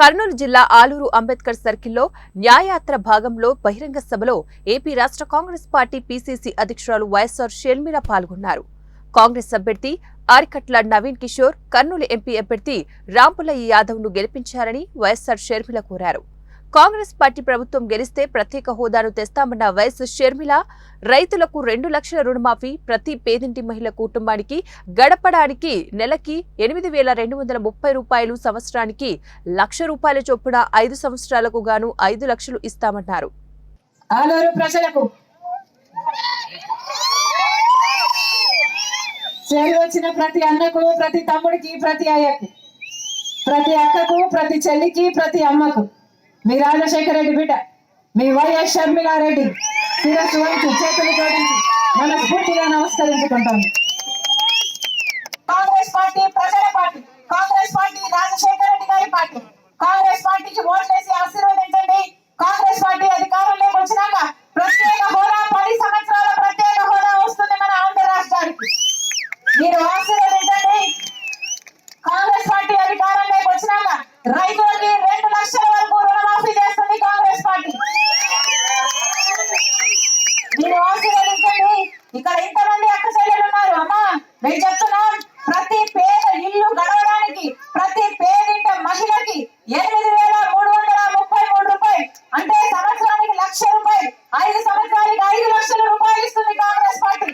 కర్నూలు జిల్లా ఆలూరు అంబేద్కర్ సర్కిల్లో న్యాయయాత్ర భాగంలో బహిరంగ సభలో ఏపీ రాష్ట్ర కాంగ్రెస్ పార్టీ పీసీసీ అధ్యక్షురాలు వైఎస్ఆర్ షర్మిల పాల్గొన్నారు. కాంగ్రెస్ అభ్యర్థి ఆరికట్ల నవీన్ కిషోర్ కర్నూలు ఎంపీ అభ్యర్థి రాంపులయ్య యాదవ్ను గెలిపించారని వైఎస్ఆర్ షర్మిల కోరారు. కాంగ్రెస్ పార్టీ ప్రభుత్వం గెలిస్తే ప్రత్యేక హోదాను తెస్తామన్న వైఎస్ షర్మిల రైతులకు రెండు లక్షల రుణమాఫీ ప్రతి పేదింటి మహిళ కుటుంబానికి గడపడానికి నెలకి ఎనిమిది వేల రెండు వందల ముప్పై రూపాయలు సంవత్సరానికి లక్ష రూపాయల చొప్పున ఐదు సంవత్సరాలకు గాను ఐదు లక్షలు ఇస్తామన్నారు. ప్రజలకు వచ్చిన ప్రతి అన్నకు ప్రతి తమ్ముడికి ప్రతి అయ్యకు ప్రతి అక్కకు ప్రతి చెల్లికి ప్రతి అమ్మకు మీ రాజశేఖర రెడ్డి బిడ్డ మీ వైఎస్ షర్మిలారెడ్డి శిరస్సు వంచి చేతులు జోడించి మనస్ఫూర్తిగా నమస్కరించుకుంటాను. కాంగ్రెస్ పార్టీ ప్రజల పార్టీ కాంగ్రెస్ పార్టీ రాజశేఖర రెడ్డి గారి పార్టీ కాంగ్రెస్ పార్టీకి ఓట్లేసి ఆశీర్వదించండి. కాంగ్రెస్ పార్టీ అధికారంలోకి వచ్చినాక ప్రత్యేక హోదా పది సంవత్సరాల ప్రత్యేక హోదా వస్తుంది మన ఆంధ్ర రాష్ట్రానికి. మీరు ఆశీర్వదించండి. కాంగ్రెస్ పార్టీ అధికారంలోకి వచ్చినాక రైతులకి మీరు ఆశీర్వదించండి ఇక్కడ ఇంతమంది అక్క చెల్లెలు ఉన్నారు అమ్మా మేము చెప్తున్నాం ప్రతి పేద ఇల్లు గడవడానికి ప్రతి పేదింట మహిళకి ఎనిమిది వేల మూడు వందల ముప్పై మూడు రూపాయలు అంటే సంవత్సరానికి లక్ష రూపాయలు ఐదు సంవత్సరానికి ఐదు లక్షల రూపాయలు ఇస్తుంది కాంగ్రెస్ పార్టీ